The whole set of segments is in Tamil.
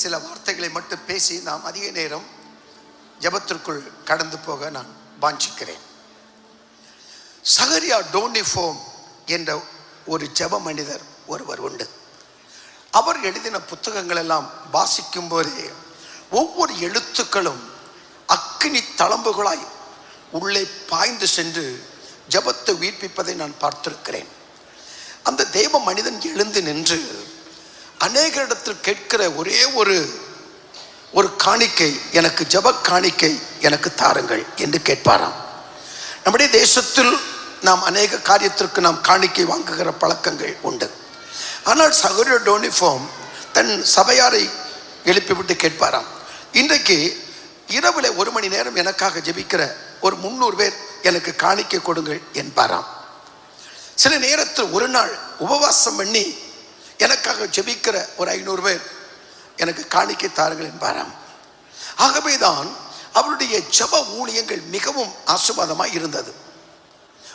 சில வார்த்தைகளை மட்டும் பேசி நாம் அதிக நேரம் ஜெபத்திற்குள் கடந்து போக நான் வாஞ்சிக்கிறேன். சகரியா டோனிஃபோம் என்ற ஒரு ஜெப மனிதர் ஒருவர் உண்டு. அவர் எழுதின புத்தகங்கள் எல்லாம் வாசிக்கும் போதே ஒவ்வொரு எழுத்துக்களும் அக்னி தளம்புகளாய் உள்ளே பாய்ந்து சென்று ஜெபத்தை உயிர்ப்பிப்பதை நான் பார்த்திருக்கிறேன். அந்த தெய்வ மனிதன் எழுந்து நின்று அநேக இடத்தில் கேட்கிற ஒரே ஒரு ஒரு காணிக்கை எனக்கு ஜப காணிக்கை எனக்கு தாருங்கள் என்று கேட்பாராம். நம்முடைய தேசத்தில் நாம் அநேக காரியத்திற்கு நாம் காணிக்கை வாங்குகிற பழக்கங்கள் உண்டு. ஆனால் சகோதர டோனிஃபார்ம் தன் சபையாரை எழுப்பிவிட்டு கேட்பாராம். இன்றைக்கு இரவில் ஒரு மணி நேரம் எனக்காக ஜெபிக்கிற ஒரு முந்நூறு பேர் எனக்கு காணிக்கை கொடுங்கள் என்பாராம். சில நேரத்தில் ஒரு நாள் உபவாசம் பண்ணி எனக்காக ஜெபிக்கிற ஒரு ஐநூறு பேர் எனக்கு காணிக்கை தாருங்கள் என்பாராம். ஆகவேதான் அவருடைய ஜெப ஊழியங்கள் மிகவும் ஆசுவாதமாக இருந்தது.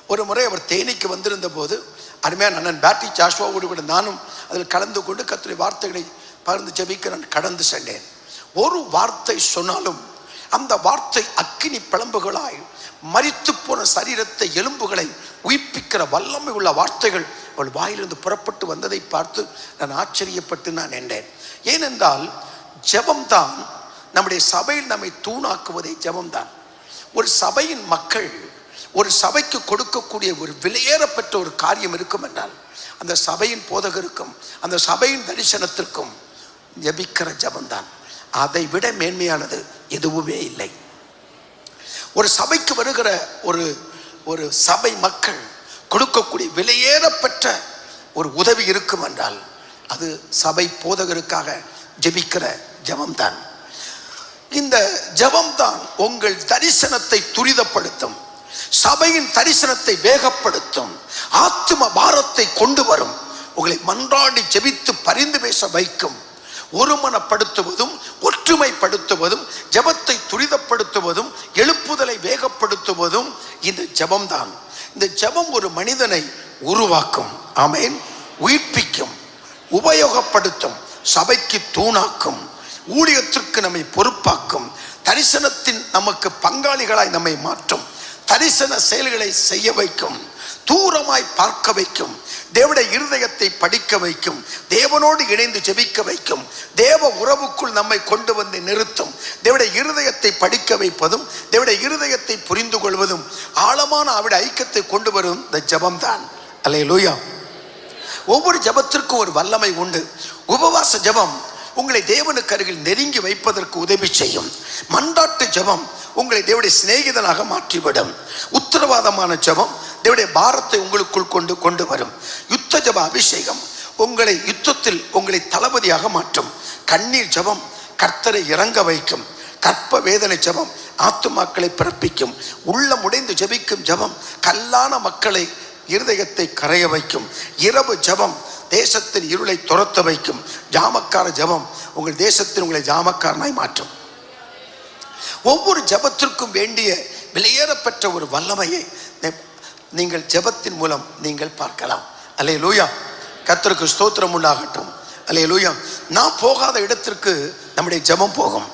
ஒரு முறை அவர் தேனிக்கு வந்திருந்த போது அருமையான அண்ணன் பேட்டி ஜாஷ்வாவோடு கூட நானும் அதில் கலந்து கொண்டு கத்துரை வார்த்தைகளை பகிர்ந்து ஜெபிக்க நான் கடந்து சென்றேன். ஒரு வார்த்தை சொன்னாலும் அந்த வார்த்தை அக்கினி பிளம்புகளாய் மறித்து போன சரீரத்தை எலும்புகளை உயிப்பிக்கிற வல்லமை உள்ள வார்த்தைகள் அவள் வாயிலிருந்து புறப்பட்டு வந்ததை பார்த்து நான் ஆச்சரியப்பட்டு நான் நின்றேன். ஏனென்றால் ஜெபம்தான் நம்முடைய சபையில் நம்மை தூணாக்குவதே ஜபம்தான். ஒரு சபையின் மக்கள் ஒரு சபைக்கு கொடுக்கக்கூடிய ஒரு விலையேறப்பட்ட ஒரு காரியம் இருக்கும் என்றால் அந்த சபையின் போதகருக்கும் அந்த சபையின் தரிசனத்திற்கும் ஜெபிக்கிற ஜபம்தான். அதை விட மேன்மையானது எதுவுமே இல்லை. ஒரு சபைக்கு வருகிற ஒரு ஒரு சபை மக்கள் கொடுக்கக்கூடிய விலையேறப்பட்ட ஒரு உதவி இருக்கும் என்றால் அது சபை போதகருக்காக ஜெபிக்கிற ஜபம்தான். இந்த ஜபம்தான் உங்கள் தரிசனத்தை துரிதப்படுத்தும் சபையின் தரிசனத்தை வேகப்படுத்தும் ஆத்ம பாரத்தை கொண்டு வரும் உங்களை மன்றாடி ஜெபித்து பரிந்து பேச வைக்கும் ஒருமனப்படுத்துவதும் ஒற்றுமைப்படுத்துவதும் ஜெபத்தை துரிதப்படுத்துவதும் எழுப்புதலை வேகப்படுத்துவதும் இந்த ஜபம்தான். இந்த ஜெபம் ஒரு மனிதனை உருவாக்கும் ஆமேன் உயிர்ப்பிக்கும் உபயோகப்படுத்தும் சபைக்கு தூணாக்கும் ஊழியத்திற்கு நம்மை பொறுப்பாக்கும் தரிசனத்தின் நமக்கு பங்காளிகளாய் நம்மை மாற்றும் தரிசன செயல்களை செய்ய வைக்கும் தூரமாய் பார்க்க வைக்கும். தேவனுடைய இருதயத்தை படிக்க வைக்கும். தேவனோடு இணைந்து ஜெபிக்க வைக்கும். தேவ உறவுக்குள் நம்மை கொண்டு வந்து நிறுத்தும். தேவனுடைய இருதயத்தை படிக்க வைப்பதும் தேவனுடைய இருதயத்தை புரிந்து கொள்வதும் ஆழமான அவருடைய ஐக்கியத்தை கொண்டு வரும் இந்த ஜபம்தான். அல்லே லூயா ஒவ்வொரு ஜபத்திற்கும் ஒரு வல்லமை உண்டு. உபவாச ஜபம் உங்களை தேவனுக்கு அருகில் நெருங்கி வைப்பதற்கு உதவி செய்யும். மண்டாட்டு ஜபம் உங்களை தேவடைய சிநேகிதனாக மாற்றிவிடும். உத்தரவாதமான ஜபம் தேவடைய பாரத்தை உங்களுக்குள் கொண்டு கொண்டு வரும். யுத்த ஜப அபிஷேகம். உங்களை யுத்தத்தில் உங்களை தளபதியாக மாற்றும். கண்ணீர் ஜபம் கர்த்தரை இறங்க வைக்கும். கற்ப வேதனை ஜபம் ஆத்துமாக்களை பிறப்பிக்கும். உள்ளம் உடைந்து ஜெபிக்கும் ஜபம் கல்லான மக்களை இருதயத்தை கரைய வைக்கும். இரவு ஜபம் தேசத்தின் இருளை துரத்த வைக்கும். ஜாமக்கார ஜபம் உங்கள் தேசத்தில் உங்களை ஜாமக்காரனாய் மாற்றும். ஒவ்வொரு ஜபத்திற்கும் வேண்டிய வெளியேறப்பெற்ற ஒரு வல்லமையை நீங்கள் ஜெபத்தின் மூலம் நீங்கள் பார்க்கலாம். அல்லே லூயா கத்தருக்கு ஸ்தோத்திரம் உண்டாகட்டும். அல்லே லூயா நான் போகாத இடத்திற்கு நம்முடைய ஜெபம் போகும்.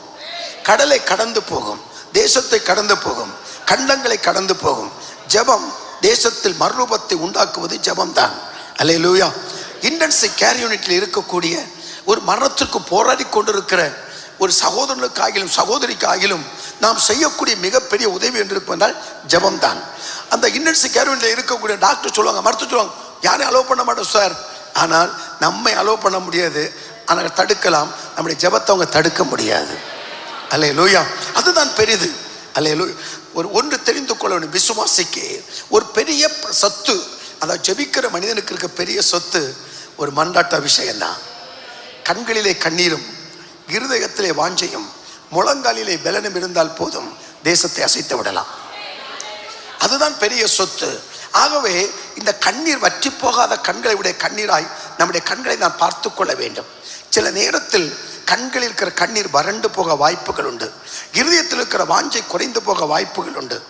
கடலை கடந்து போகும். தேசத்தை கடந்து போகும். கண்டங்களை கடந்து போகும். ஜெபம் தேசத்தில் மறுரூபத்தை உண்டாக்குவது ஜபம்தான். அல்லே லூயா இண்டன்சி கேர் யூனிட்டில் இருக்கக்கூடிய ஒரு மரணத்திற்கு போராடி கொண்டிருக்கிற ஒரு சகோதரனுக்காகிலும் சகோதரிக்காகிலும் நாம் செய்யக்கூடிய மிகப்பெரிய உதவி என்று இருப்பதால் ஜபம்தான். அந்த இன்னன்சி கேர் இருக்கக்கூடிய டாக்டர் சொல்லுவாங்க மருத்துவ சொல்லுவாங்க யாரையும் அலோவ் பண்ண மாட்டோம் சார் ஆனால் நம்மை அலோவ் பண்ண முடியாது. ஆனால் தடுக்கலாம். நம்முடைய ஜெபத்தை அவங்க தடுக்க முடியாது. அல்லே லூயா அதுதான் பெரிது. அல்லே ஒரு ஒன்று தெரிந்து கொள்ள வேண்டும். விசுவாசிக்கு ஒரு பெரிய சொத்து அதாவது ஜெபிக்கிற மனிதனுக்கு இருக்க பெரிய சொத்து ஒரு மண்டாட்ட விஷயம்தான். தான் கண்களிலே கண்ணீரும் இருதயத்திலே வாஞ்சையும் முழங்காலிலே பலனும் இருந்தால் போதும். தேசத்தை அசைத்து விடலாம். அதுதான் பெரிய சொத்து. ஆகவே இந்த கண்ணீர் வற்றி போகாத கண்களை உடைய கண்ணீராய் நம்முடைய கண்களை நாம் பார்த்து கொள்ள வேண்டும். சில நேரத்தில் கண்களில் இருக்கிற கண்ணீர் வறண்டு போக வாய்ப்புகள் உண்டு. இருதயத்தில் இருக்கிற வாஞ்சை குறைந்து போக வாய்ப்புகள் உண்டு.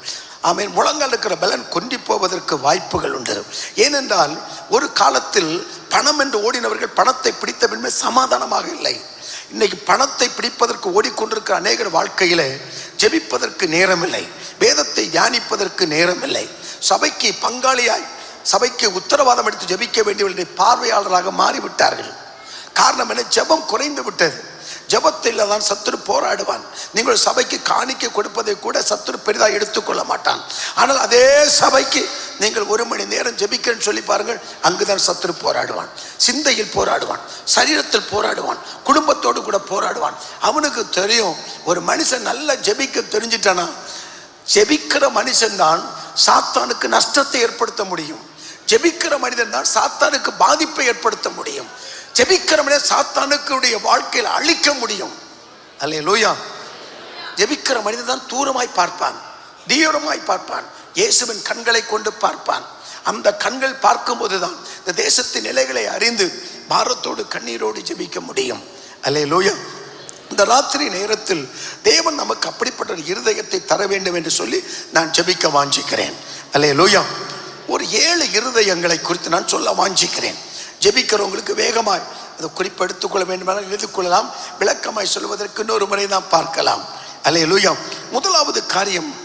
ஆமீன். முழங்கால் இருக்கிற பலன் கொண்டி போவதற்கு வாய்ப்புகள் உண்டு. ஏனென்றால் ஒரு காலத்தில் பணம் என்று ஓடினவர்கள் பணத்தை பிடித்த பின்பு சமாதானமாக இல்லை. இன்னைக்கு பணத்தை பிடிப்பதற்கு ஓடிக்கொண்டிருக்க அநேகர் வாழ்க்கையிலே ஜெபிப்பதற்கு நேரமில்லை. வேதத்தை தியானிப்பதற்கு நேரமில்லை. சபைக்கு பங்காளியாய் சபைக்கு உத்தரவாதம் எடுத்து ஜெபிக்க வேண்டியவர்களுடைய பார்வையாளராக மாறிவிட்டார்கள். காரணம் என்ன? ஜெபம் குறைந்து விட்டது. ஜெபத்தில் தான் சத்துரு போராடுவான். நீங்கள் சபைக்கு காணிக்க கொடுப்பதை கூட சத்துரு பெரிதாக எடுத்துக்கொள்ள மாட்டான். ஆனால் அதே சபைக்கு நீங்கள் ஒரு மணி நேரம் ஜெபிக்கிறேன்னு சொல்லி பாருங்கள் அங்குதான் சத்துரு போராடுவான். சிந்தையில் போராடுவான் சரீரத்தில் போராடுவான் குடும்பத்தோடு கூட போராடுவான். அவனுக்கு தெரியும் ஒரு மனுஷன் நல்லா ஜெபிக்க தெரிஞ்சிட்டானா? ஜெபிக்கிற மனுஷன்தான் சாத்தானுக்கு நஷ்டத்தை ஏற்படுத்த முடியும். ஜெபிக்கிற மனிதன் தான் சாத்தானுக்கு பாதிப்பை ஏற்படுத்த முடியும். ஜெபிக்கிற சாத்தானுக்குடைய வாழ்க்கையில் அழிக்க முடியும். அல்லே லூயா ஜெபிக்கிற மனிதன் தான் தூரமாய் பார்ப்பான் தீவிரமாய் பார்ப்பான் இயேசுவின் கண்களை கொண்டு பார்ப்பான். அந்த கண்கள் பார்க்கும்போது தான் இந்த தேசத்தின் நிலைகளை அறிந்து பாரத்தோடு கண்ணீரோடு ஜெபிக்க முடியும். அல்லே லூயா இந்த ராத்திரி நேரத்தில் தேவன் நமக்கு அப்படிப்பட்ட ஒரு இருதயத்தை தர வேண்டும் என்று சொல்லி நான் ஜெபிக்க வாஞ்சிக்கிறேன். அல்லே லூயா ஒரு ஏழு இருதயங்களை குறித்து நான் சொல்ல வாஞ்சிக்கிறேன். ஜெபிக்கிறவங்களுக்கு வேகமாய் அதை குறிப்பெடுத்துக் கொள்ள வேண்டுமானால் எழுதிக்கொள்ளலாம். விளக்கமாய் சொல்வதற்கு இன்னொரு முறை நாம் பார்க்கலாம். அல்ல முதலாவது காரியம்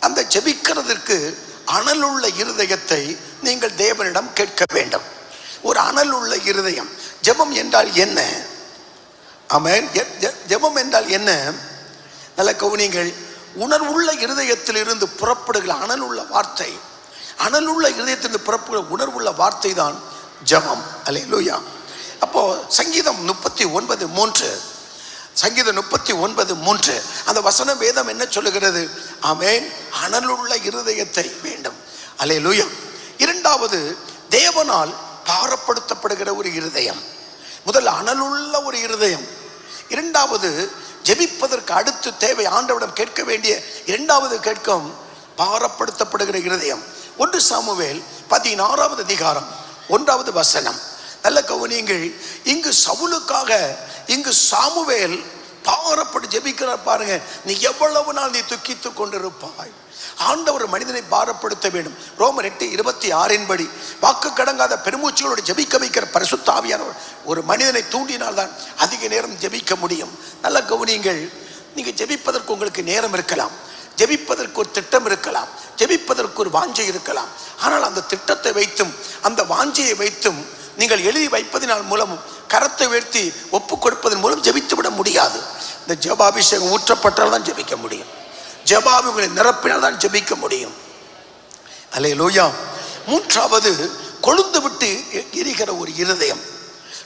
அந்த ஜெபிக்கிறதற்கு அனலுள்ள இருதயத்தை நீங்கள் தேவனிடம் கேட்க வேண்டும். ஒரு அனலுள்ள இருதயம் ஜெபம் என்றால் என்ன? ஆமென். ஜெ- ஜெபம் என்றால் என்ன? நல்ல கவுனிங்கள் உணர்வுள்ள இருதயத்தில் இருந்து புறப்படுகிற அனலுள்ள வார்த்தை. அனலுள்ள இருதயத்திலிருந்து புறப்படுகிற உணர்வுள்ள வார்த்தை தான் ஜபம். அலே லூயா அப்போ சங்கீதம் முப்பத்தி ஒன்பது மூன்று. சங்கீதம் முப்பத்தி ஒன்பது மூன்று. அந்த வசன வேதம் என்ன சொல்லுகிறது? ஆமென். அனலுள்ள இருதயத்தை வேண்டும். அலே லூயா இரண்டாவது தேவனால் பாரப்படுத்தப்படுகிற ஒரு இருதயம். முதல் அனலுள்ள ஒரு இருதயம். இரண்டாவது ஜெபிப்பதற்கு அடுத்து தேவை ஆண்டவிடம் கேட்க வேண்டிய இரண்டாவது கேட்கும் பாரப்படுத்தப்படுகிற இருதயம். ஒன்று சாமுவேல் பதினாறாவது அதிகாரம். ஒன்றாவது வசனம். நல்ல கவனியங்கள் இங்கு சவுலுக்காக இங்கு சாமுவேல் பாரப்பட்டு ஜெபிக்கிறார் பாருங்க. நீ எவ்வளவு நாள் நீ துக்கித்துக் கொண்டிருப்பாய்? ஆண்டவர் மனிதனை பாரப்படுத்த வேண்டும். ரோமர் எட்டு இருபத்தி ஆறின் படி வாக்கு கடங்காத பெருமூச்சிகளோடு ஜெபிக்க வைக்கிற பரிசுத்த ஒரு மனிதனை தூண்டினால் தான் அதிக நேரம் ஜெபிக்க முடியும். நல்ல கவனியங்கள் நீங்கள் ஜெபிப்பதற்கு உங்களுக்கு நேரம் இருக்கலாம். ஜெபிப்பதற்கு ஒரு திட்டம் இருக்கலாம். ஜெபிப்பதற்கு ஒரு வாஞ்சை இருக்கலாம். ஆனால் அந்த திட்டத்தை வைத்தும் அந்த வாஞ்சையை வைத்தும் நீங்கள் எழுதி வைப்பதினால் மூலமும் கரத்தை உயர்த்தி ஒப்பு கொடுப்பதன் மூலம் ஜெபித்து விட முடியாது. இந்த ஜபாபிஷேகம் ஊற்றப்பட்டால் தான் ஜெபிக்க முடியும். ஜபாபி உங்களை நிரப்பினால் தான் ஜெபிக்க முடியும். அல்லே லோயா மூன்றாவது கொழுந்து விட்டு எரிகிற ஒரு இருதயம்.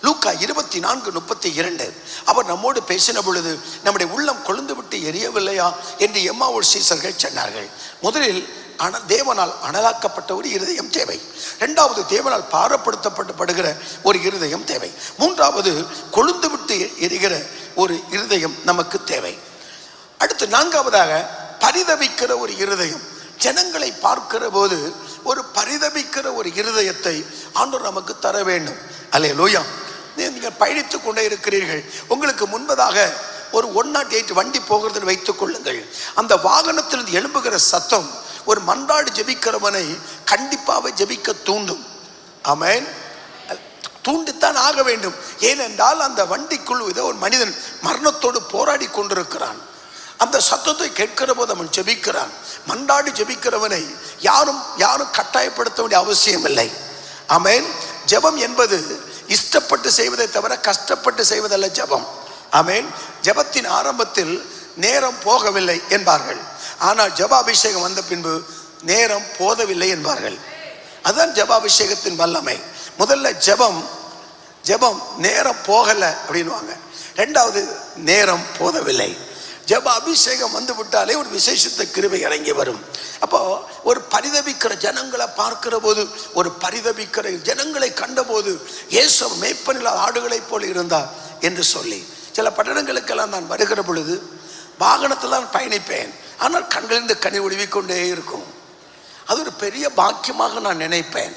லூக்கா இருபத்தி நான்கு முப்பத்தி இரண்டு அவர் நம்மோடு பேசின பொழுது நம்முடைய உள்ளம் கொழுந்து விட்டு எரியவில்லையா? என்று எம்மா ஒரு சீசர்கள் சொன்னார்கள். முதலில் அன தேவனால் அனலாக்கப்பட்ட ஒரு இருதயம் தேவை. இரண்டாவது தேவனால் பாரப்படுத்தப்படப்படுகிற ஒரு இருதயம் தேவை. மூன்றாவது கொழுந்து விட்டு எரிகிற ஒரு இருதயம் நமக்கு தேவை. அடுத்து நான்காவதாக பரிதபிக்கிற ஒரு இருதயம். ஜனங்களை பார்க்கிற போது ஒரு பரிதபிக்கிற ஒரு இருதயத்தை ஆண்டவர் நமக்கு தர வேண்டும். அல்லே லோயா நீங்கள் பயணித்துக் கொண்டே இருக்கிறீர்கள். உங்களுக்கு முன்பதாக ஒரு ஒன் நாட் எயிட் வண்டி போகிறதுன்னு வைத்துக் கொள்ளுங்கள். அந்த வாகனத்திலிருந்து எழும்புகிற சத்தம் ஒரு மன்றாடு ஜெபிக்கிறவனை கண்டிப்பாக ஜபிக்க தூண்டும். ஆமென். தூண்டித்தான் ஆக வேண்டும். ஏனென்றால் அந்த வண்டிக்குள் ஏதோ ஒரு மனிதன் மரணத்தோடு போராடி கொண்டிருக்கிறான். அந்த சத்தத்தை கேட்கிற போது அவன் ஜெபிக்கிறான். மன்றாடி ஜெபிக்கிறவனை யாரும் யாரும் கட்டாயப்படுத்த வேண்டிய அவசியம் இல்லை ஆமென். ஜெபம் என்பது இஷ்டப்பட்டு செய்வதை தவிர கஷ்டப்பட்டு செய்வதல்ல ஜெபம். ஆமேன். ஜெபத்தின் ஆரம்பத்தில் நேரம் போகவில்லை என்பார்கள். ஆனால் ஜெபாபிஷேகம் வந்த பின்பு நேரம் போதவில்லை என்பார்கள். அதுதான் ஜெபாபிஷேகத்தின் வல்லமை. முதல்ல ஜெபம் ஜெபம் நேரம் போகலை அப்படின்வாங்க ரெண்டாவது நேரம் போதவில்லை. ஜப அபிஷேகம் வந்து விட்டாலே ஒரு விசேஷத்த கிருபை இறங்கி வரும். அப்போ ஒரு பரிதபிக்கிற ஜனங்களை பார்க்கிற போது ஒரு பரிதபிக்கிற ஜனங்களை கண்டபோது இயேசு மேய்ப்பனில் ஆடுகளைப் போல இருந்தார் என்று சொல்லி. சில பட்டணங்களுக்கெல்லாம் நான் வருகிற பொழுது வாகனத்தில் தான் பயணிப்பேன். ஆனால் கண்களிலிருந்து கனி ஒழுவிக்கொண்டே இருக்கும். அது ஒரு பெரிய பாக்கியமாக நான் நினைப்பேன்.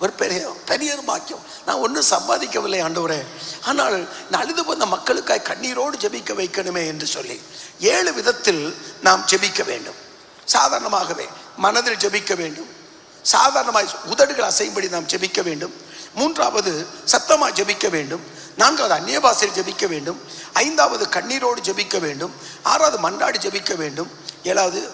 ஒரு பெரிய பெரிய ஒரு பாக்கியம். நான் ஒன்றும் சம்பாதிக்கவில்லை ஆண்டவரே. ஆனால் நான் அழுது போன மக்களுக்காய் கண்ணீரோடு ஜெபிக்க வைக்கணுமே என்று சொல்லி ஏழு விதத்தில் நாம் ஜெபிக்க வேண்டும். சாதாரணமாகவே மனதில் ஜெபிக்க வேண்டும். சாதாரணமாய் உதடுகள் அசையும்படி நாம் ஜெபிக்க வேண்டும். மூன்றாவது சத்தமாக ஜெபிக்க வேண்டும். நான்காவது அந்நிய ஜெபிக்க வேண்டும். ஐந்தாவது கண்ணீரோடு ஜெபிக்க வேண்டும். ஆறாவது மன்றாடி ஜெபிக்க வேண்டும். ஏழாவது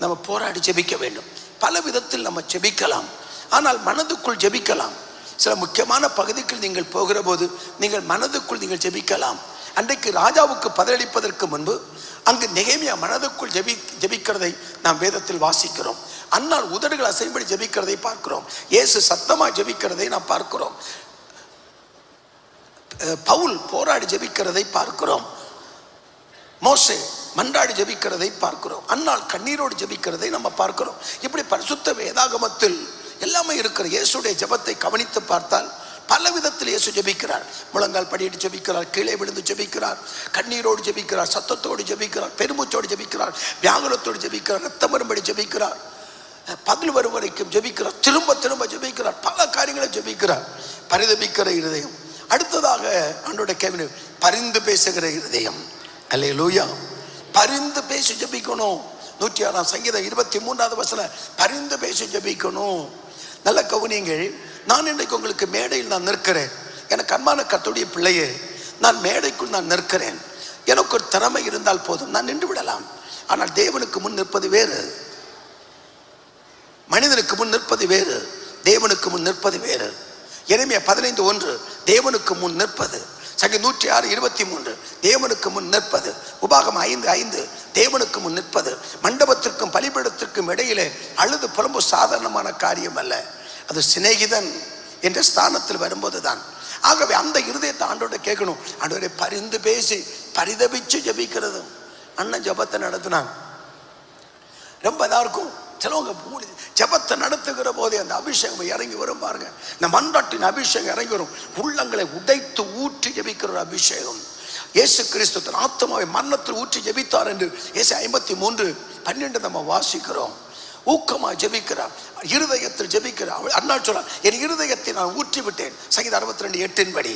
நம்ம போராடி ஜெபிக்க வேண்டும். பல விதத்தில் நம்ம ஜெபிக்கலாம். ஆனால் மனதுக்குள் ஜெபிக்கலாம். சில முக்கியமான பகுதிக்கு நீங்கள் போகிற போது நீங்கள் மனதுக்குள் நீங்கள் ஜெபிக்கலாம். அன்றைக்கு ராஜாவுக்கு பதிலளிப்பதற்கு முன்பு அங்கு நிகைமையா மனதுக்குள் ஜெபி ஜெபிக்கிறதை நாம் வேதத்தில் வாசிக்கிறோம். அன்னால் உதடுகள் அசைபடி ஜெபிக்கிறதை பார்க்கிறோம். இயேசு சத்தமா ஜெபிக்கிறதை நாம் பார்க்கிறோம். பவுல் போராடி ஜெபிக்கிறதை பார்க்கிறோம். மோசே மன்றாடி ஜெபிக்கிறதை பார்க்கிறோம். அன்னால் கண்ணீரோடு ஜெபிக்கிறதை நம்ம பார்க்கிறோம். இப்படி பரிசுத்த வேதாகமத்தில் எல்லாமே இருக்கிற இயேசுடைய ஜெபத்தை கவனித்து பார்த்தால் பல விதத்தில் இயேசு ஜெபிக்கிறார். முழங்கால் படியிட்டு ஜெபிக்கிறார் கீழே விழுந்து ஜெபிக்கிறார் கண்ணீரோடு ஜெபிக்கிறார் சத்தத்தோடு ஜெபிக்கிறார் பெருமூச்சோடு ஜெபிக்கிறார் வியாகுலத்தோடு ஜெபிக்கிறார் ரத்தம் வரும்படி ஜெபிக்கிறார். பகல் வரும் வரைக்கும் ஜெபிக்கிறார் திரும்ப திரும்ப ஜெபிக்கிறார் பல காரியங்களை ஜெபிக்கிறார். பரிதபிக்கிற இருதயம். அடுத்ததாக அன்றோட கேள்வி பரிந்து பேசுகிற இருதயம். அல்லே லூயா பரிந்து பேசி ஜெபிக்கணும். நூற்றி ஆறாம் சங்கீதம் இருபத்தி மூன்றாவது வசனம் பரிந்து பேசி ஜெபிக்கணும். நல்ல கவுனியங்கள். நான் இன்றைக்கு உங்களுக்கு மேடையில் நான் நிற்கிறேன். எனக்கு அன்பான கத்துடைய பிள்ளையே நான் மேடைக்குள் நான் நிற்கிறேன். எனக்கு ஒரு திறமை இருந்தால் போதும் நான் நின்று விடலாம். ஆனால் தேவனுக்கு முன் நிற்பது வேறு. மனிதனுக்கு முன் நிற்பது வேறு. தேவனுக்கு முன் நிற்பது வேறு. எனவே பதினைந்து ஒன்று தேவனுக்கு முன் நிற்பது. சங்கி நூற்றி ஆறு இருபத்தி மூன்று. தேவனுக்கு முன் நிற்பது. உபாகம் ஐந்து ஐந்து. தேவனுக்கு முன் நிற்பது. மண்டபத்திற்கும் பலிபீடத்திற்கும் இடையிலே அழுது புலம்பு சாதாரணமான காரியம் அல்ல. அது சிநேகிதன் என்ற ஸ்தானத்தில் வரும்போது தான் ஆகவே அந்த இருதயத்தை ஆண்டோட கேட்கணும். ஆண்டோரை பரிந்து பேசி பரிதபிச்சு ஜபிக்கிறது அண்ணன் ஜபத்தை நடத்தினாங்க ரொம்ப இதாக இருக்கும். சிலவங்க மூடி ஜபத்தை நடத்துகிற போதே அந்த அபிஷேகம் இறங்கி வரும் பாருங்க. இந்த மன்றாட்டின் அபிஷேகம் இறங்கி வரும். உள்ளங்களை உடைத்து ஊற்றி ஜெபிக்கிற ஒரு அபிஷேகம். இயேசு கிறிஸ்து தன் ஆத்மாவை மரணத்தில் ஊற்றி ஜெபித்தார் என்று இயேசு ஐம்பத்தி மூன்று பன்னெண்டு நம்ம வாசிக்கிறோம். ஊக்கமா ஜபிக்கிறார். இருதயத்தில் ஜபிக்கிறார். அண்ணா சொல்றார் என் இருதயத்தை நான் ஊற்றி விட்டேன் சங்கீதம் அறுபத்தி ரெண்டு எட்டின் படி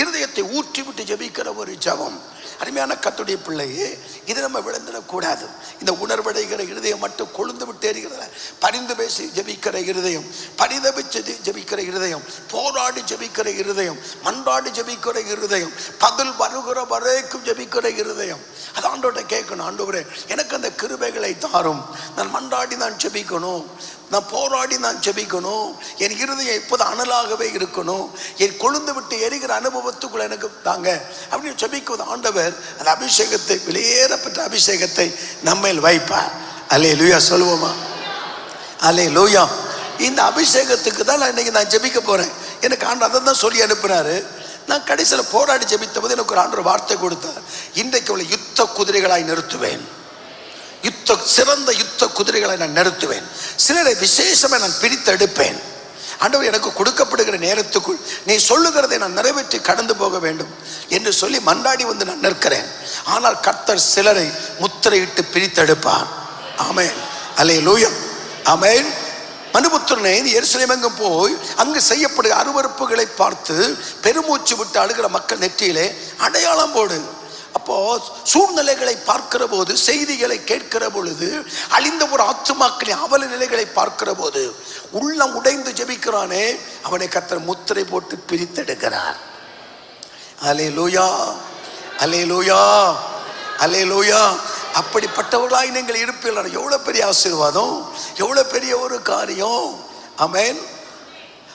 இருதயத்தை ஊற்றி விட்டு ஜெபிக்கிற ஒரு ஜெபம். அருமையான கத்துடைய பிள்ளையே இது நம்ம விழுந்துடக்கூடாது இந்த உணர்வடைகிற இருதயம் மட்டும் கொழுந்து விட்டு எறிகிறத பரிந்து பேசி ஜபிக்கிற இருதயம் பரிதபிச்சு ஜபிக்கிற இருதயம் போராடி ஜபிக்கிற இருதயம் மன்றாடி ஜபிக்கிற இருதயம் பதில் வருகிற வரைக்கும் ஜபிக்கிற இருதயம். அது ஆண்டோட்ட கேட்கணும் ஆண்டவரே எனக்கு அந்த கிருபைகளை தாரும். நான் மன்றாடி நான் ஜெபிக்கணும். நான் போராடி நான் ஜெபிக்கணும். என் இருதயம் இப்போது அனலாகவே இருக்கணும். என் கொழுந்து விட்டு எரிகிற அனுபவத்துக்குள்ள எனக்கு தாங்க. அப்படின்னு ஜெபிக்குவது ஆண்டவர் அந்த அபிஷேகத்தை வெளியேறப்பட்ட அபிஷேகத்தை நம்மையில் வைப்பார். அல்லே லூயா சொல்லுவோமா? அல்லே லூயா இந்த அபிஷேகத்துக்கு தான் நான் இன்னைக்கு நான் ஜெபிக்க போகிறேன் எனக்கு ஆண்டு அதை தான் சொல்லி அனுப்புனாரு. நான் கடைசியில் போராடி ஜெபித்த போது எனக்கு ஒரு ஆண்டு வார்த்தை கொடுத்தார். இன்றைக்கு உள்ள யுத்த குதிரைகளாய் நிறுத்துவேன். யுத்த சிறந்த யுத்த குதிரைகளை நான் நிறுத்துவேன். சிலரை விசேஷமாக நான் பிரித்தெடுப்பேன் ஆண்டவர் எனக்கு கொடுக்கப்படுகிற நேரத்துக்குள் நீ சொல்லுகிறதை நான் நிறைவேற்றி கடந்து போக வேண்டும் என்று சொல்லி மன்றாடி வந்து நான் நிற்கிறேன். ஆனால் கர்த்தர் சிலரை முத்திரையிட்டு பிரித்தெடுப்பார் ஆமேன். அலே லூயம் ஆமேன். மனுபுத்திரனே எருசலேமெங்கும் போய் அங்கு செய்யப்படுகிற அருவருப்புகளை பார்த்து பெருமூச்சு விட்டு அழுகிற மக்கள் நெற்றியிலே அடையாளம் போடு. அப்போ சூழ்நிலைகளை பார்க்கிற போது செய்திகளை கேட்கிற பொழுது அழிந்த ஒரு ஆத்துமாக்களின் அவல நிலைகளை பார்க்கிற போது உள்ளம் உடைந்து ஜெபிக்கிறானே அவனை கத்தர் முத்திரை போட்டு பிரித்தெடுக்கிறார். அலே லோயா அலே லோயா அலே லோயா அப்படிப்பட்டவர்களாய் நீங்கள் இருப்பீர்கள். எவ்வளவு பெரிய ஆசீர்வாதம் எவ்வளவு பெரிய ஒரு காரியம். அமேன்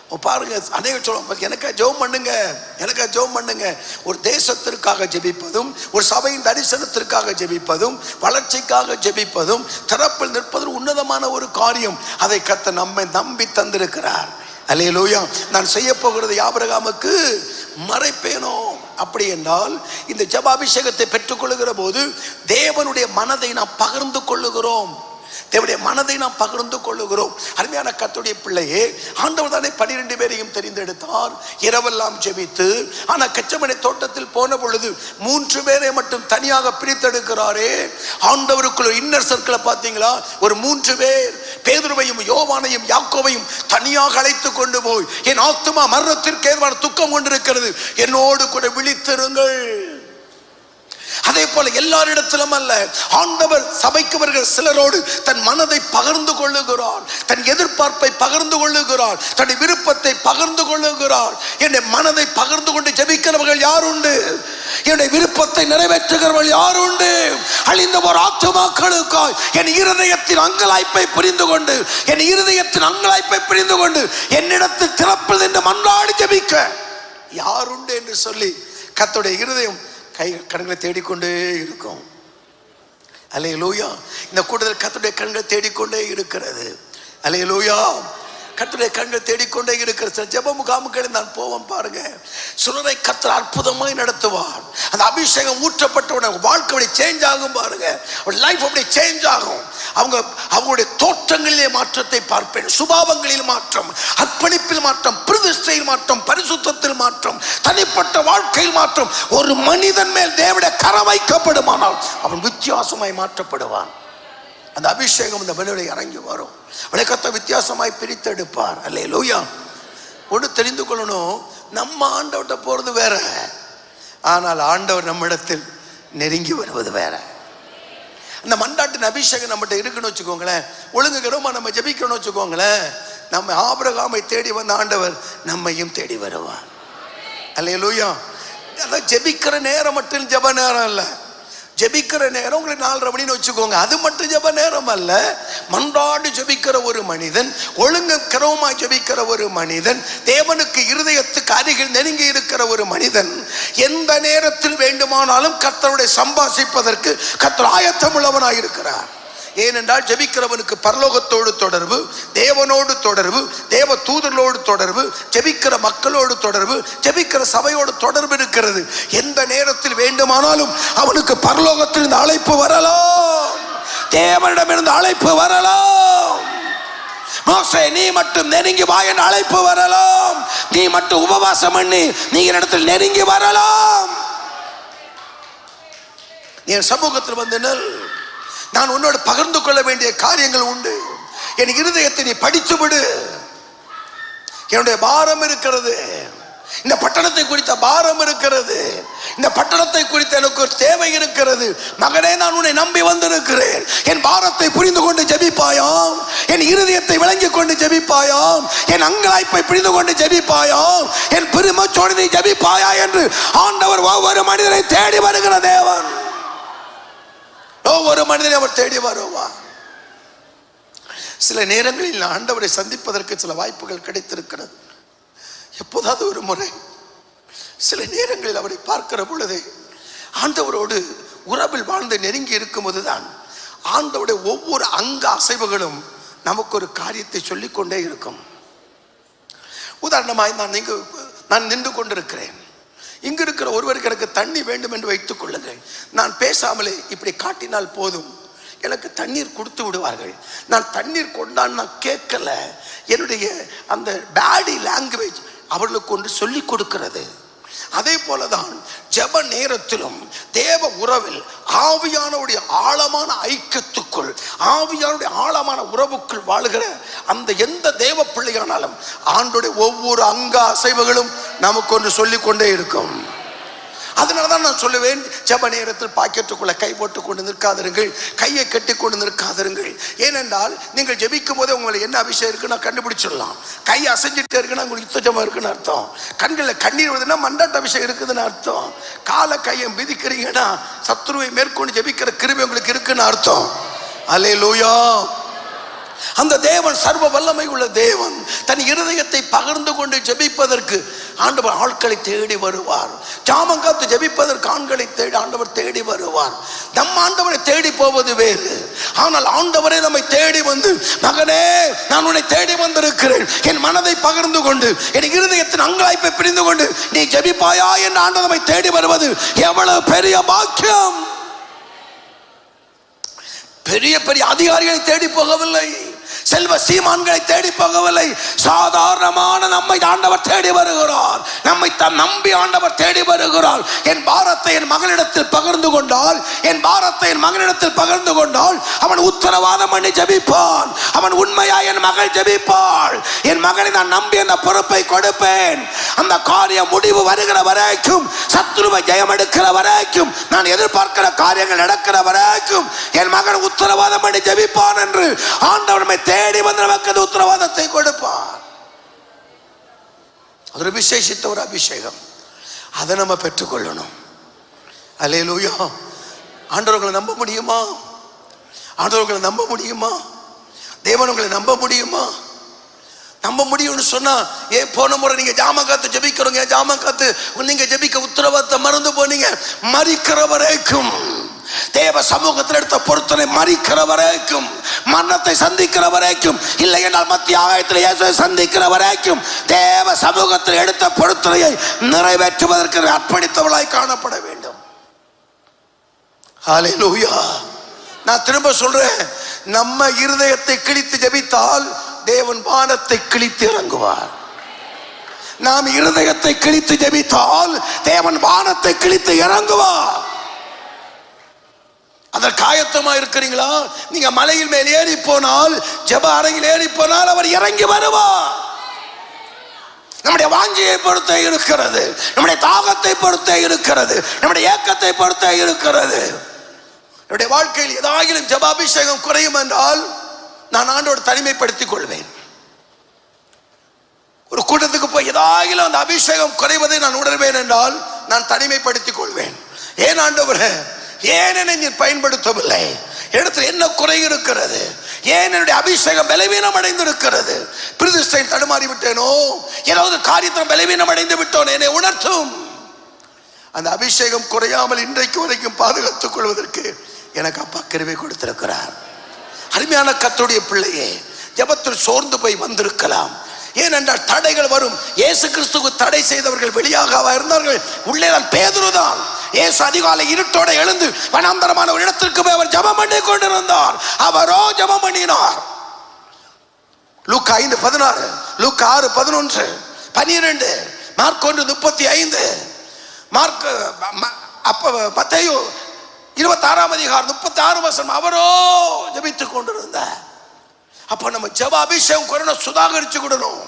பாருங்க அநேக சொல்லுவோம் எனக்கா ஜெபம் பண்ணுங்க எனக்கா ஜெபம் பண்ணுங்க. ஒரு தேசத்திற்காக ஜெபிப்பதும் ஒரு சபையின் தரிசனத்திற்காக ஜெபிப்பதும் வளர்ச்சிக்காக ஜெபிப்பதும் திறப்பில் நிற்பதும் உன்னதமான ஒரு காரியம். அதை கத்த நம்மை நம்பி தந்திருக்கிறார். அல்லேலூயா. நான் செய்ய போகிறது யாபரகாமுக்கு மறைப்பேனோ? அப்படி என்றால் இந்த ஜபாபிஷேகத்தை பெற்றுக்கொள்ளுகிற போது தேவனுடைய மனதை நாம் பகிர்ந்து கொள்ளுகிறோம். தேவடைய மனதை நாம் பகிர்ந்து கொள்ளுகிறோம். அருமையான கத்துடைய பிள்ளையே ஆண்டவர் தானே பனிரெண்டு பேரையும் தெரிந்தெடுத்தார். இரவெல்லாம் ஜெபித்து ஆனால் கச்சமனை தோட்டத்தில் போன பொழுது மூன்று பேரை மட்டும் தனியாக பிரித்தெடுக்கிறாரே. ஆண்டவருக்குள்ள இன்னர் சர்க்கிளை பார்த்தீங்களா? ஒரு மூன்று பேர் பேதுருவையும் யோவானையும் யாக்கோவையும் தனியாக அழைத்து கொண்டு போய் என் ஆத்துமா மரணத்திற்கு ஏதுவான துக்கம் கொண்டிருக்கிறது. என்னோடு கூட விழித்திருங்கள். அதே போல எல்லாரிடத்திலும் அல்ல. ஆண்டவர் சபைக்கு வருகிற சிலரோடு தன் மனதை பகிர்ந்து கொள்ளுகிறார். தன் எதிர்பார்ப்பை பகிர்ந்து கொள்ளுகிறார். தன் விருப்பத்தை பகிர்ந்து கொள்ளுகிறார். என்னுடைய மனதை பகிர்ந்து கொண்டு ஜெபிக்கிறவர்கள் யார் உண்டு என்னுடைய விருப்பத்தை நிறைவேற்றுகிறவர்கள் யார் உண்டு அழிந்த ஒரு ஆத்துமாக்களுக்காய் என் இருதயத்தின் அங்கலாய்ப்பை புரிந்து கொண்டு என் இருதயத்தின் அங்கலாய்ப்பை புரிந்து கொண்டு என்னிடத்தில் திறப்பில் என்று மன்றாடி ஜபிக்க. யார் உண்டு என்று சொல்லி கத்துடைய இருதயம் கை கண்களை தேடிக்கொண்டே இருக்கும். அலே லூயா இந்த கூட்டத்தில் கத்துடைய கண்களை தேடிக்கொண்டே இருக்கிறது. அலே லூயா கண்ணை கண்கள் தேடிக்கொண்டே இருக்கிற ஜப ஜெப நான் போவோம் பாருங்க. சிலரை கர்த்தர் அற்புதமாய் நடத்துவார். அந்த அபிஷேகம் ஊற்றப்பட்டவன வாழ்க்கை அப்படி சேஞ்ச் ஆகும் பாருங்க. லைஃப் அப்படி சேஞ்ச் ஆகும். அவங்க அவங்களுடைய தோற்றங்களிலே மாற்றத்தை பார்ப்பேன். சுபாவங்களில் மாற்றம் அர்ப்பணிப்பில் மாற்றம் பிரதிஷ்டையில் மாற்றம் பரிசுத்தத்தில் மாற்றம் தனிப்பட்ட வாழ்க்கையில் மாற்றம். ஒரு மனிதன் மேல் தேவிட கரம் வைக்கப்படுமானால் அவன் வித்தியாசமாய் மாற்றப்படுவான். அந்த அபிஷேகம் இந்த மனுவில் இறங்கி வரும். விளக்கத்தை வித்தியாசமாய் பிரித்தெடுப்பார். அல்ல லூயா ஒன்று தெரிந்து கொள்ளணும். நம்ம ஆண்டவர்கிட்ட போகிறது வேற. ஆனால் ஆண்டவர் நம்மிடத்தில் நெருங்கி வருவது வேற. அந்த மண்டாட்டின் அபிஷேகம் நம்மகிட்ட இருக்குன்னு வச்சுக்கோங்களேன். ஒழுங்கு கிடமா நம்ம ஜபிக்கணும்னு வச்சுக்கோங்களேன். நம்ம ஆபிரகாமை தேடி வந்த ஆண்டவர் நம்மையும் தேடி வருவார். அல்லையா லூயா அதான் ஜெபிக்கிற நேரம் மட்டும் ஜெப நேரம் இல்லை. ஜெபிக்கிற நேரம் உங்களுக்கு நாலரை மணின்னு வச்சுக்கோங்க. அது மட்டும் ஜெப நேரம் அல்ல. மன்றாடு ஜெபிக்கிற ஒரு மனிதன் ஒழுங்கு கிரமமாய் ஜெபிக்கிற ஒரு மனிதன் தேவனுக்கு இருதயத்துக்கு அருகில் நெருங்கி இருக்கிற ஒரு மனிதன் எந்த நேரத்தில் வேண்டுமானாலும் கத்தருடைய சம்பாசிப்பதற்கு கத்தர் ஆயத்தம் இருக்கிறார். ஏனென்றால் ஜெபிக்கிறவனுக்கு பரலோகத்தோடு தொடர்பு தேவனோடு தொடர்பு தேவ தூதர்களோடு தொடர்பு ஜெபிக்கிற மக்களோடு தொடர்பு ஜெபிக்கிற சபையோடு தொடர்பு இருக்கிறது. எந்த நேரத்தில் வேண்டுமானாலும் அவனுக்கு பரலோகத்திலிருந்து அழைப்பு வரலாம். தேவனிடமிருந்து அழைப்பு வரலாம். மோசே நீ மட்டும் நெருங்கி வா என்ற அழைப்பு வரலாம். நீ மட்டும் உபவாசம் பண்ணி நீ இடத்தில் நெருங்கி வரலாம். என் சமூகத்தில் வந்து நெல் நான் உன்னோடு பகிர்ந்து கொள்ள வேண்டிய காரியங்கள் உண்டு. என் இருதயத்தை நீ படித்து விடு. என்னுடைய பாரம் இருக்கிறது. இந்த பட்டணத்தை குறித்த பாரம் இருக்கிறது. இந்த பட்டணத்தை குறித்த எனக்கு ஒரு தேவை இருக்கிறது. மகனே நான் உன்னை நம்பி வந்திருக்கிறேன். என் பாரத்தை புரிந்து கொண்டு ஜபிப்பாயாம். என் இருதயத்தை விளங்கி கொண்டு ஜெபிப்பாயாம். என் அங்கலாய்ப்பை புரிந்து கொண்டு ஜெபிப்பாயாம். என் பெருமச்சோடு நீ ஜபிப்பாயா என்று ஆண்டவர் ஒவ்வொரு மனிதனை தேடி வருகிற தேவன். ஒவ்வொரு மனிதனை அவர் தேடி வருவார். சில நேரங்களில் நான் ஆண்டவரை சந்திப்பதற்கு சில வாய்ப்புகள் கிடைத்திருக்கிறது. எப்போதாவது ஒரு முறை சில நேரங்களில் அவரை பார்க்கிற பொழுது ஆண்டவரோடு உறவில் வாழ்ந்து நெருங்கி இருக்கும்போது தான் ஆண்டவருடைய ஒவ்வொரு அங்க அசைவுகளும் நமக்கு ஒரு காரியத்தை சொல்லிக்கொண்டே இருக்கும். உதாரணமாக நான் இங்கு நான் நின்று கொண்டிருக்கிறேன். இங்கு இருக்கிற ஒருவருக்கு எனக்கு தண்ணி வேண்டும் என்று வைத்துக் கொள்ளுங்கள். நான் பேசாமலே இப்படி காட்டினால் போதும். எனக்கு தண்ணீர் கொடுத்து விடுவார்கள். நான் தண்ணீர் கொண்டான் நான் கேட்கல. என்னுடைய அந்த பேடி லாங்குவேஜ் அவர்களுக்கு ஒன்று சொல்லி கொடுக்கிறது. அதே போலதான் ஜெப நேரத்திலும் தேவ உறவில் ஆவியானவுடைய ஆழமான ஐக்கியத்துக்குள் ஆவியானுடைய ஆழமான உறவுக்குள் வாழுகிற அந்த எந்த தேவ பிள்ளையானாலும் ஆண்டுடைய ஒவ்வொரு அங்க அசைவுகளும் நமக்கு ஒன்று சொல்லிக்கொண்டே இருக்கும். அதனால தான் நான் சொல்லுவேன் ஜெப நேரத்தில் பாக்கெட்டுக்குள்ளே கை போட்டு கொண்டு நிற்காதிருங்கள் கையை கட்டி கொண்டு நிற்காதிருங்கள். ஏனென்றால் நீங்கள் ஜெபிக்கும் போதே உங்களுக்கு என்ன அபிஷேகம் இருக்குன்னு நான் கண்டுபிடிச்சிடலாம். கை அசைஞ்சிட்டே இருக்குன்னா உங்களுக்கு யுத்தஜமா இருக்குன்னு அர்த்தம். கண்களில் கண்ணீர் வருதுன்னா மண்டாட்ட அபிஷேகம் இருக்குதுன்னு அர்த்தம். காலை கையை மிதிக்கிறீங்கன்னா சத்ருவை மேற்கொண்டு ஜெபிக்கிற கிருமி உங்களுக்கு இருக்குன்னு அர்த்தம். அலே லூயா அந்த தேவன் சர்வ வல்லமை உள்ள தேவன் தன் இருதயத்தை பகிர்ந்து கொண்டு ஜெபிப்பதற்கு ஆண்டவர் ஆட்களை தேடி வருவார். ஜாமங்காத்து ஜெபிப்பதற்கு ஆண்களை தேடி ஆண்டவர் தேடி வருவார். நம் ஆண்டவரை தேடி போவது வேறு. ஆனால் ஆண்டவரே நம்மை தேடி வந்து மகனே நான் உன்னை தேடி வந்திருக்கிறேன். என் மனதை பகிர்ந்து கொண்டு என் இருதயத்தின் அங்கலாய்ப்பை பிரிந்து கொண்டு நீ ஜெபிப்பாயா என்று ஆண்டவர் நம்மை தேடி வருவது எவ்வளவு பெரிய பாக்கியம்! பெரிய பெரிய அதிகாரிகளை தேடி போகவில்லை. செல்வ சீமான்களை தேடி போகவில்லை. சாதாரணமான நம்மை ஆண்டவர் தேடி வருகிறார். நம்மை தான் நம்பி ஆண்டவர் தேடி வருகிறார். என் பாரத்தை என் மகனிடத்தில் பகிர்ந்து கொண்டால் என் பாரத்தை என் மகனிடத்தில் பகிர்ந்து கொண்டால் அவன் உத்தரவாதம் பண்ணி ஜபிப்பான். அவன் உண்மையா என் மகள் ஜபிப்பாள். என் மகனை நான் நம்பி அந்த பொறுப்பை கொடுப்பேன். அந்த காரிய முடிவு வருகிற வரைக்கும் சத்துருவை ஜெயம் எடுக்கிற வரைக்கும் நான் எதிர்பார்க்கிற காரியங்கள் நடக்கிற வரைக்கும் என் மகன் உத்தரவாதம் பண்ணி ஜபிப்பான் என்று ஆண்டவனமை தேடி வந்து நமக்கு அந்த உத்தரவாதத்தை கொடுப்பார். அது விசேஷித்த ஒரு அபிஷேகம். அதை நம்ம பெற்றுக்கொள்ளணும். அல்லேலூயா. ஆண்டவர்களை நம்ப முடியுமா? ஆண்டவர்களை நம்ப முடியுமா? தேவன் உங்களை நம்ப முடியுமா? நம்ப முடியும்னு சொன்னா ஏன் போன முறை நீங்க ஜாம காத்து ஜபிக்கிறோங்க ஜாம காத்து நீங்க ஜெபிக்க உத்தரவாதத்தை மறந்து போனீங்க. மறிக்கிற வரைக்கும் தேவ சமூகத்தில் எடுத்த பொருத்தனை மறிக்கிற வரைக்கும் மரணத்தை சந்திக்கிற வரைக்கும் இல்லை என்றால் மத்திய ஆகாயத்தில் இயேசுவை சந்திக்கிற வரைக்கும் தேவ சமூகத்தில் எடுத்த பொருத்தனையை நிறைவேற்றுவதற்கு அர்ப்பணித்தவளாய் காணப்பட வேண்டும். ஹalleluya நான் திரும்ப சொல்றேன் நம்ம இருதயத்தை கிழித்து ஜெபித்தால் தேவன் வானத்தை கிழித்து இறங்குவார். நாம் இருதயத்தை கிழித்து ஜெபித்தால் தேவன் வானத்தை கிழித்து இறங்குவார். அதற்கு ஆயத்தமா இருக்கிறீங்களா? நீங்க மலையில் மேல் ஏறி போனால் ஜெப அறையில் ஏறி போனால் அவர் இறங்கி வருவார். நம்முடைய வாஞ்சியை பொறுத்தே இருக்கிறது. நம்முடைய தாகத்தை பொறுத்தே இருக்கிறது. நம்முடைய ஏக்கத்தை பொறுத்தே இருக்கிறது. நம்முடைய வாழ்க்கையில் ஏதாகிலும் ஜபாபிஷேகம் குறையும் என்றால் நான் ஆண்டோடு தனிமைப்படுத்திக் கொள்வேன். ஒரு கூட்டத்துக்கு போய் ஏதாகிலும் அந்த அபிஷேகம் குறைவதை நான் உணர்வேன் என்றால் நான் தனிமைப்படுத்திக் கொள்வேன். ஏன் ஆண்டவரே? ஏன் என்னை நீர் பயன்படுத்தவில்லை? இடத்துல என்ன குறை இருக்கிறது? ஏன் என்னுடைய அபிஷேகம் பலவீனம் அடைந்திருக்கிறது? பிரதிஷ்டை தடுமாறி விட்டேனோ? ஏதாவது காரியத்தில் பலவீனம் அடைந்து விட்டோம் என்னை உணர்த்தும். அந்த அபிஷேகம் குறையாமல் இன்றைக்கு வரைக்கும் பாதுகாத்துக் கொள்வதற்கு எனக்கு அப்பா கருவை கொடுத்திருக்கிறார். அருமையான கத்துடைய பிள்ளையே ஜெபத்தில் சோர்ந்து போய் வந்திருக்கலாம். ஏனென்றால் தடைகள் வரும். இயேசு கிறிஸ்துக்கு தடை செய்தவர்கள் வெளியாக இருந்தார்கள்? உள்ளே தான் பேதுருதான் இயேசு அதிகாலை இருட்டோட எழுந்து வனாந்தரமான ஒரு இடத்திற்கு போய் அவர் ஜபம் பண்ணி கொண்டிருந்தார். அவரோ ஜபம் பண்ணினார். லூக் ஐந்து பதினாறு லூக் ஆறு பதினொன்று பனிரெண்டு மார்க் ஒன்று முப்பத்தி ஐந்து. மார்க் அப்போ அப்ப இருபத்தாறாம் அதிகாரம் முப்பத்தி ஆறு வருஷம் அவரோ ஜபித்து கொண்டிருந்தார். அப்போ நம்ம ஜப அபிஷேகம் குறைன சுதாகரிச்சு கொடுணும்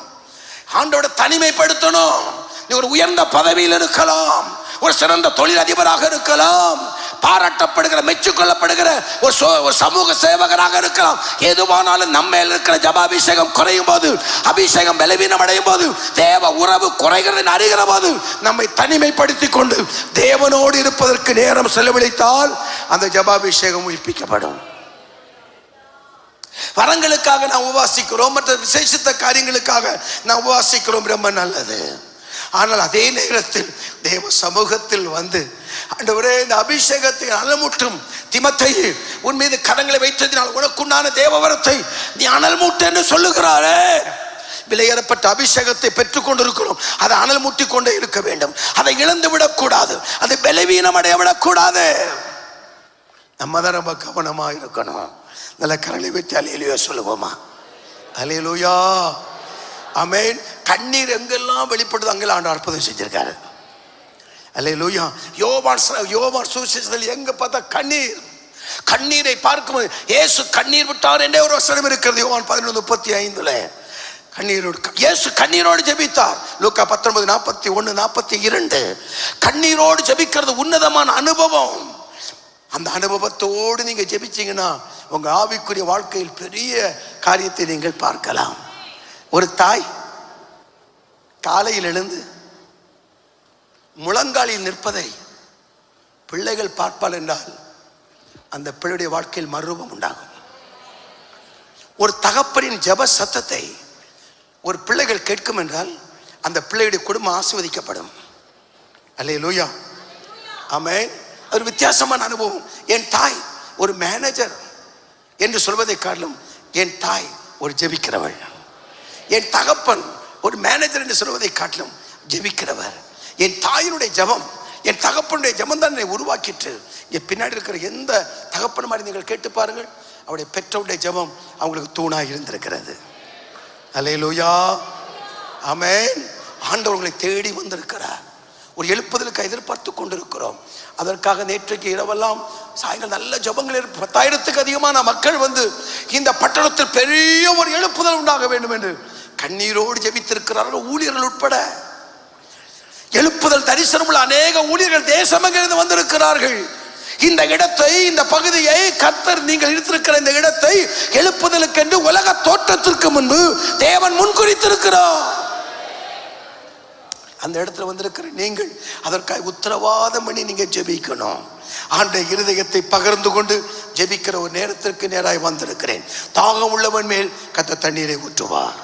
ஆண்டோட தனிமைப்படுத்தணும். நீ ஒரு உயர்ந்த பதவியில் இருக்கலாம். ஒரு சிறந்த தொழில் அதிபராக இருக்கலாம். பாராட்டப்படுகிற மெச்சுக்கொள்ளப்படுகிற ஒரு சோ- ஒரு சமூக சேவகராக இருக்கலாம். எதுவானாலும் நம்ம இருக்கிற ஜப அபிஷேகம் குறையும் போது அபிஷேகம் பலவீனம் அடையும் போது தேவ உறவு குறைகிறது அறிகிற போது நம்மை தனிமைப்படுத்தி கொண்டு தேவனோடு இருப்பதற்கு நேரம் செலவழித்தால் அந்த ஜபாபிஷேகம் உயிர்ப்பிக்கப்படும். வரங்களுக்காக நாம் உபாசிக்கிறோம் மற்ற விசேஷித்த காரியங்களுக்காக நாம் உபாசிக்கிறோம் ரொம்ப நல்லது. ஆனால் அதே நேரத்தில் தேவ சமூகத்தில் வந்து ஆண்டவரே இந்த அபிஷேகத்தை அனல்மூட்டும் திமத்தை உன் மீது கரங்களை வைத்ததினால் உனக்குண்டான தேவவரத்தை நீ அனல்மூட்டு என்று சொல்லுகிறாரே. விலையேறப்பட்ட அபிஷேகத்தை பெற்றுக் கொண்டிருக்கிறோம். அதை அனல் மூட்டி கொண்டே இருக்க வேண்டும். அதை இழந்து விடக்கூடாது. அதை பலவீனம் அடைய விடக்கூடாது. நம்ம தான் ரொம்ப கவனமாக இருக்கணும். நல்ல கரங்களை வைத்து அலையிலையோ சொல்லுவோமா? அலையிலோயா? அமேன் கண்ணீர் எங்கெல்லாம் வெளிப்படுது அங்கெல்லாம் ஆண்டு அற்புதம் செஞ்சிருக்காரு. அலையிலோயா யோவான் ச- யோவான் சுவிசேஷத்தில் எங்க பார்த்தா கண்ணீர். கண்ணீரை பார்க்கும்போது இயேசு கண்ணீர் விட்டார் என்றே ஒரு வசனம் இருக்கிறது யோவான் பதினொன்று முப்பத்தி ஐந்துல. கண்ணீரோடு இயேசு கண்ணீரோடு ஜெபித்தார். லூக்கா பத்தொன்பது நாற்பத்தி ஒன்று நாற்பத்தி இரண்டு. கண்ணீரோடு ஜெபிக்கிறது உன்னதமான அனுபவம். அந்த அனுபவத்தோடு நீங்க ஜெபிச்சீங்கன்னா உங்க ஆவிக்குரிய வாழ்க்கையில் பெரிய காரியத்தை நீங்கள் பார்க்கலாம். ஒரு தாய் காலையில் எழுந்து முழங்காலில் நிற்பதை பிள்ளைகள் பார்ப்பால் என்றால் அந்த பிள்ளையுடைய வாழ்க்கையில் மறுரூபம் உண்டாகும். ஒரு தகப்பனின் ஜெப சத்தத்தை ஒரு பிள்ளைகள் கேட்கும் என்றால் அந்த பிள்ளையுடைய குடும்பம் ஆசிர்வதிக்கப்படும். அல்லே லூயா ஆமே ஒரு வித்தியாசமான அனுபவம். என் தாய் ஒரு மேனேஜர் என்று சொல்வதை காட்டிலும் என் தாய் ஒரு ஜெபிக்கிறவள். என் தகப்பன் ஒரு மேனேஜர் என்று சொல்வதை காட்டிலும் ஜெபிக்கிறவர். என் தாயினுடைய ஜெபம் என் தகப்பனுடைய ஜபம் தான் என்னை உருவாக்கிற்று. இங்கே பின்னாடி இருக்கிற எந்த தகப்பன் மாதிரி நீங்கள் கேட்டு பாருங்கள். அவருடைய பெற்றோருடைய ஜெபம் அவங்களுக்கு தூணாக இருந்திருக்கிறது. அல்லேலூயா ஆமென் ஆண்டவர் தேடி வந்திருக்கிறார். ஒரு எழுப்புதலுக்கு எதிர்பார்த்து கொண்டிருக்கிறோம். அதற்காக நேற்றைக்கு இரவெல்லாம் சாயங்காலம் நல்ல ஜபங்கள் பத்தாயிரத்துக்கு அதிகமான மக்கள் வந்து இந்த பட்டணத்தில் பெரிய ஒரு எழுப்புதல் உண்டாக வேண்டும் என்று கண்ணீரோடு ஜெபித்திருக்கிறார்கள் ஊழியர்கள் உட்பட. எழுப்புதல் தரிசனம் உள்ள அநேக ஊழியர்கள் தேசமெங்கிருந்து வந்திருக்கிறார்கள். இந்த இடத்தை இந்த பகுதியை கர்த்தர் நீங்கள் இருந்திருக்கிற இந்த இடத்தை எழுப்புதலுக்கென்று உலக தோற்றத்திற்கு முன்பு தேவன் முன்குறித்திருக்கிறார். அந்த இடத்துல வந்திருக்கிற நீங்கள் அதற்காக உத்தரவாதம் பண்ணி நீங்க ஜெபிக்கணும். ஆண்ட இருதயத்தை பகிர்ந்து கொண்டு ஜெபிக்கிற ஒரு நேரத்திற்கு நேராய் வந்திருக்கிறேன். தாகம் உள்ளவன் மேல் கத்த தண்ணீரை ஊற்றுவார்.